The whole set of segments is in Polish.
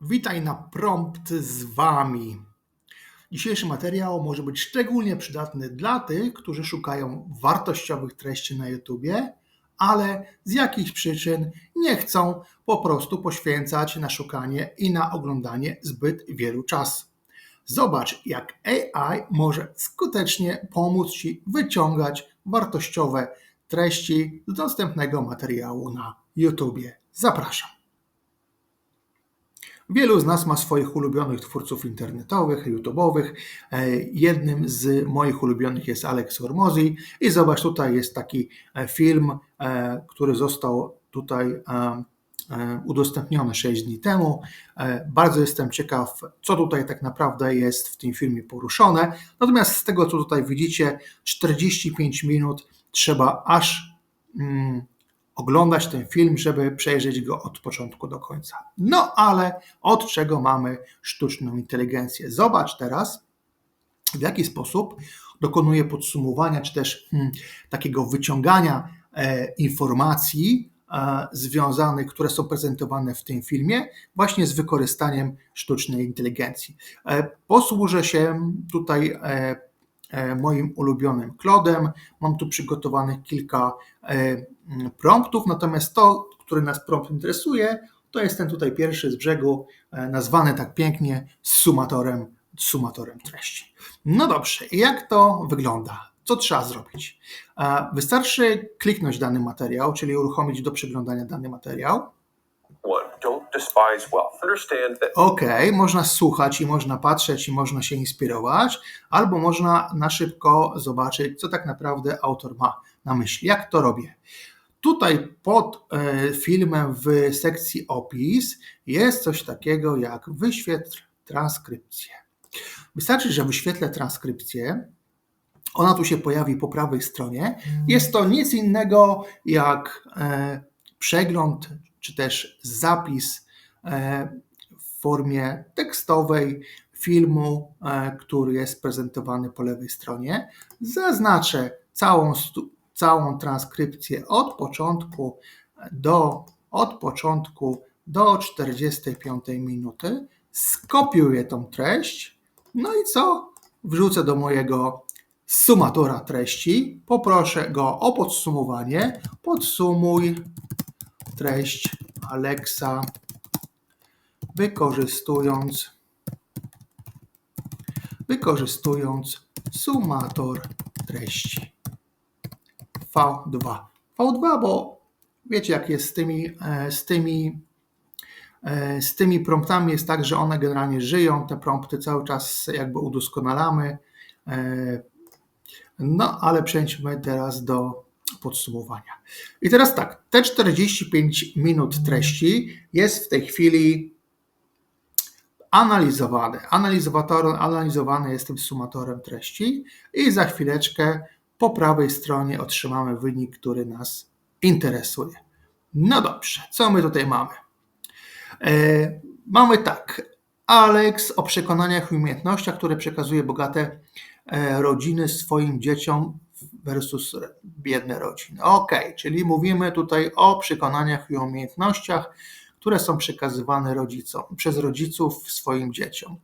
Witaj na prompt z Wami. Dzisiejszy materiał może być szczególnie przydatny dla tych, którzy szukają wartościowych treści na YouTube, ale z jakichś przyczyn nie chcą po prostu poświęcać na szukanie i na oglądanie zbyt wielu czasu. Zobacz, jak AI może skutecznie pomóc Ci wyciągać wartościowe treści z dostępnego materiału na YouTube. Zapraszam. Wielu z nas ma swoich ulubionych twórców internetowych, YouTube'owych. E, Jednym z moich ulubionych jest Alex Hormozy i zobacz, tutaj jest taki e, film, e, który został tutaj udostępniony 6 dni temu. Bardzo jestem ciekaw, co tutaj tak naprawdę jest w tym filmie poruszone. Natomiast z tego, co tutaj widzicie, 45 minut trzeba aż mm, oglądać ten film, żeby przejrzeć go od początku do końca. No ale od czego mamy sztuczną inteligencję? Zobacz teraz, w jaki sposób dokonuje podsumowania, czy też hmm, takiego wyciągania e, informacji e, związanych, które są prezentowane w tym filmie, właśnie z wykorzystaniem sztucznej inteligencji. E, posłużę się tutaj e, moim ulubionym Claude'em. Mam tu przygotowanych kilka e, promptów, natomiast to, który nas prompt interesuje, to jest ten tutaj pierwszy z brzegu, e, nazwany tak pięknie sumatorem, sumatorem treści. No dobrze, jak to wygląda? Co trzeba zrobić? E, Wystarczy kliknąć dany materiał, czyli uruchomić do przeglądania dany materiał. One, don't despise wealth. Understand that OK, można słuchać i można patrzeć i można się inspirować, albo można na szybko zobaczyć, co tak naprawdę autor ma na myśli. Jak to robię? Tutaj pod e, filmem w sekcji opis jest coś takiego jak wyświetl transkrypcję. Wystarczy, że wyświetlę transkrypcję. Ona tu się pojawi po prawej stronie. Jest to nic innego jak e, przegląd czy też zapis e, w formie tekstowej filmu, e, który jest prezentowany po lewej stronie. Zaznaczę całą, całą transkrypcję od początku do, od początku do 45 minuty. Skopiuję tą treść. No i co? Wrzucę do mojego sumatora treści. Poproszę go o podsumowanie. Podsumuj treść Alexa, wykorzystując wykorzystując sumator treści V2. V2, bo wiecie jak jest z tymi, e, z tymi e, z tymi promptami jest tak, że one generalnie żyją, te prompty cały czas jakby udoskonalamy. E, No, ale przejdźmy teraz do podsumowania. I teraz tak, te 45 minut treści jest w tej chwili analizowane. Analizator, analizowany jest tym sumatorem treści i za chwileczkę po prawej stronie otrzymamy wynik, który nas interesuje. No dobrze, co my tutaj mamy? E, mamy tak. Alex o przekonaniach i umiejętnościach, które przekazuje bogate e, rodziny swoim dzieciom versus biedne rodziny. Ok, czyli mówimy tutaj o przekonaniach i umiejętnościach, które są przekazywane rodzicom, przez rodziców swoim dzieciom.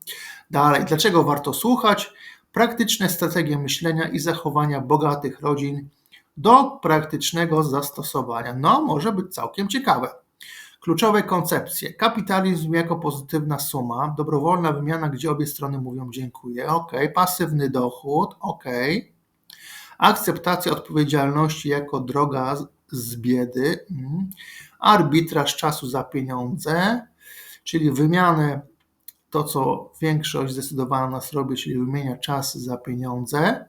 Dalej, dlaczego warto słuchać? Praktyczne strategie myślenia i zachowania bogatych rodzin do praktycznego zastosowania. No, może być całkiem ciekawe. Kluczowe koncepcje. Kapitalizm jako pozytywna suma, dobrowolna wymiana, gdzie obie strony mówią dziękuję, ok. Pasywny dochód, ok. Akceptacja odpowiedzialności jako droga z- biedy. mm. Arbitraż czasu za pieniądze, czyli wymianę, to co większość zdecydowała nas robić, czyli wymienia czas za pieniądze.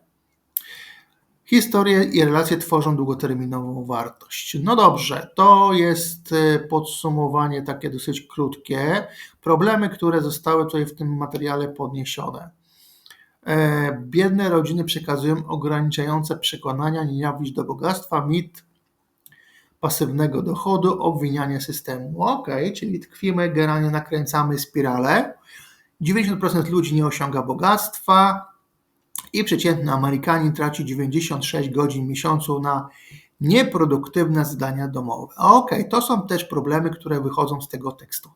Historie i relacje tworzą długoterminową wartość. No dobrze, to jest y, podsumowanie takie dosyć krótkie. Problemy, które zostały tutaj w tym materiale podniesione. E, Biedne rodziny przekazują ograniczające przekonania, nienawiść do bogactwa, mit pasywnego dochodu, obwinianie systemu. Ok, czyli tkwimy, generalnie nakręcamy spiralę. 90% ludzi nie osiąga bogactwa i przeciętny Amerykanin traci 96 godzin w miesiącu na nieproduktywne zadania domowe. Ok, to są też problemy, które wychodzą z tego tekstu.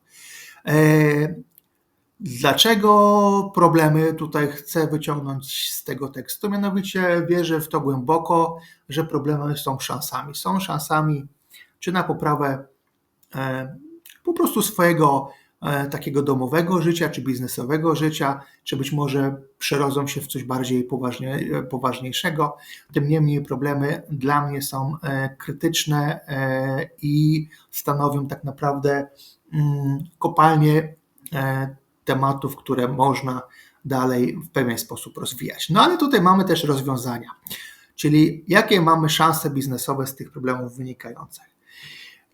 E, Dlaczego problemy tutaj chcę wyciągnąć z tego tekstu? Mianowicie wierzę w to głęboko, że problemy są szansami. Są szansami czy na poprawę e, po prostu swojego e, takiego domowego życia, czy biznesowego życia, czy być może przerodzą się w coś bardziej poważnie, poważniejszego. Tym niemniej problemy dla mnie są e, krytyczne e, i stanowią tak naprawdę mm, kopalnię e, tematów, które można dalej w pewien sposób rozwijać. No ale tutaj mamy też rozwiązania, czyli jakie mamy szanse biznesowe z tych problemów wynikających.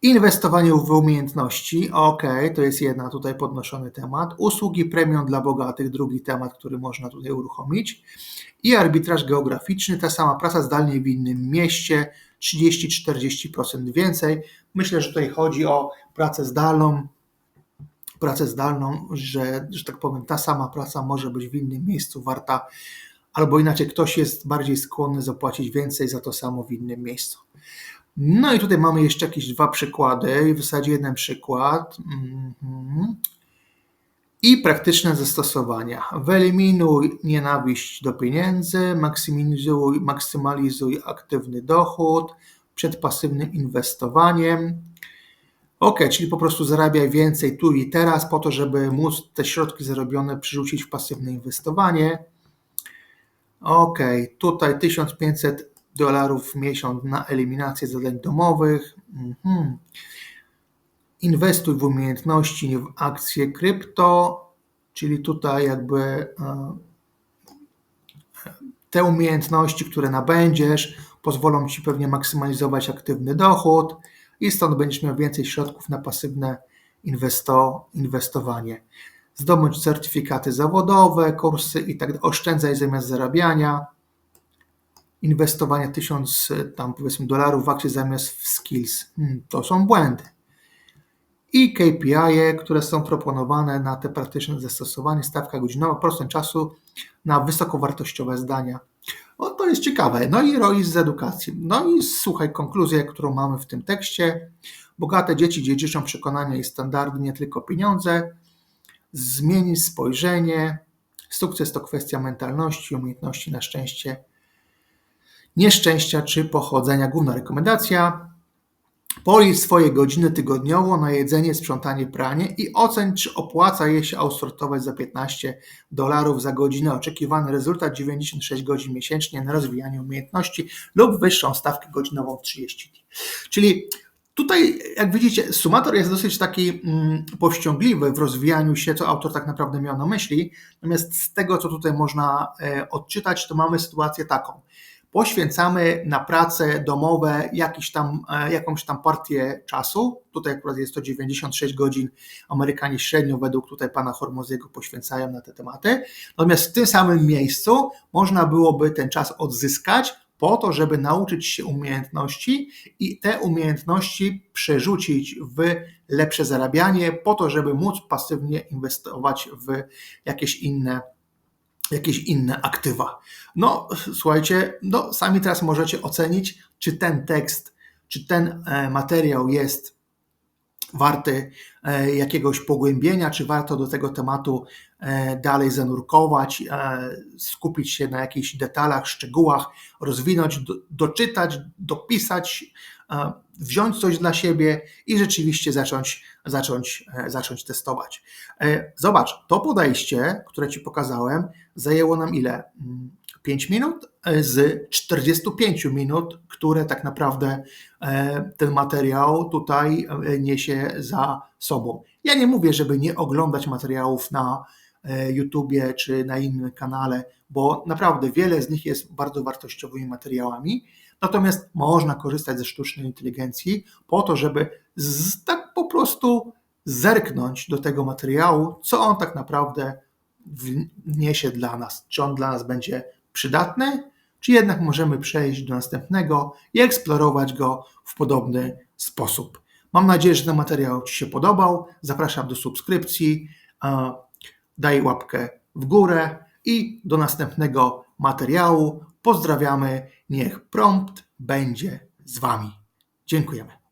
Inwestowanie w umiejętności, ok, to jest jedna tutaj podnoszony temat. Usługi premium dla bogatych, drugi temat, który można tutaj uruchomić. I arbitraż geograficzny, ta sama praca zdalnie w innym mieście, 30-40% więcej. Myślę, że tutaj chodzi o pracę zdalną, pracę zdalną, że, że tak powiem, ta sama praca może być w innym miejscu warta, albo inaczej ktoś jest bardziej skłonny zapłacić więcej za to samo w innym miejscu. No i tutaj mamy jeszcze jakieś dwa przykłady, w zasadzie jeden przykład. Mhm. I praktyczne zastosowania. Wyeliminuj nienawiść do pieniędzy, maksymalizuj, maksymalizuj aktywny dochód przed pasywnym inwestowaniem. Ok, czyli po prostu zarabiaj więcej tu i teraz po to, żeby móc te środki zarobione przerzucić w pasywne inwestowanie. Ok, tutaj 1500 dolarów w miesiąc na eliminację zadań domowych. Mhm. Inwestuj w umiejętności, nie w akcje krypto, czyli tutaj jakby e, te umiejętności, które nabędziesz, pozwolą Ci pewnie maksymalizować aktywny dochód i stąd będziesz miał więcej środków na pasywne inwesto, inwestowanie. Zdobądź certyfikaty zawodowe, kursy i tak. Oszczędzaj zamiast zarabiania inwestowania 1000 tam powiedzmy dolarów w akcje zamiast w skills. Hmm, to są błędy. I KPI, które są proponowane na te praktyczne zastosowanie, stawka godzinowa, procent czasu na wysokowartościowe zdania. O, to jest ciekawe. No i ROI z edukacji. No i słuchaj, konkluzję, którą mamy w tym tekście. Bogate dzieci dziedziczą przekonania i standardy, nie tylko pieniądze. Zmienić spojrzenie. Sukces to kwestia mentalności, umiejętności na szczęście nieszczęścia czy pochodzenia. Główna rekomendacja: policz swoje godziny tygodniowo na jedzenie, sprzątanie, pranie i oceń, czy opłaca je się outsortować za 15 dolarów za godzinę. Oczekiwany rezultat 96 godzin miesięcznie na rozwijanie umiejętności lub wyższą stawkę godzinową 30 dni. Czyli Tutaj, jak widzicie, sumator jest dosyć taki mm, powściągliwy w rozwijaniu się, co autor tak naprawdę miał na myśli. Natomiast z tego, co tutaj można e, odczytać, to mamy sytuację taką poświęcamy na prace domowe jakiś tam, e, jakąś tam partię czasu. Tutaj akurat jest to 96 godzin. Amerykanie średnio według tutaj pana Hormoziego poświęcają na te tematy. Natomiast w tym samym miejscu można byłoby ten czas odzyskać po to, żeby nauczyć się umiejętności i te umiejętności przerzucić w lepsze zarabianie, po to, żeby móc pasywnie inwestować w jakieś inne jakieś inne aktywa. No, słuchajcie, no, sami teraz możecie ocenić, czy ten tekst, czy ten e, materiał jest warty e, jakiegoś pogłębienia, czy warto do tego tematu e, dalej zanurkować, skupić się na jakichś detalach, szczegółach, rozwinąć, doczytać, dopisać, wziąć coś dla siebie i rzeczywiście zacząć, zacząć, zacząć testować. Zobacz, to podejście, które Ci pokazałem, zajęło nam ile? 5 minut z 45 minut, które tak naprawdę e, ten materiał tutaj e, niesie za sobą. Ja nie mówię, żeby nie oglądać materiałów na e, YouTubie czy na innym kanale, bo naprawdę wiele z nich jest bardzo wartościowymi materiałami. Natomiast można korzystać ze sztucznej inteligencji po to, żeby z, tak po prostu zerknąć do tego materiału, co on tak naprawdę wniesie dla nas. Czy on dla nas będzie przydatny, czy jednak możemy przejść do następnego i eksplorować go w podobny sposób. Mam nadzieję, że ten materiał Ci się podobał. Zapraszam do subskrypcji, daj łapkę w górę i do następnego materiału. Pozdrawiamy, niech prompt będzie z Wami. Dziękujemy.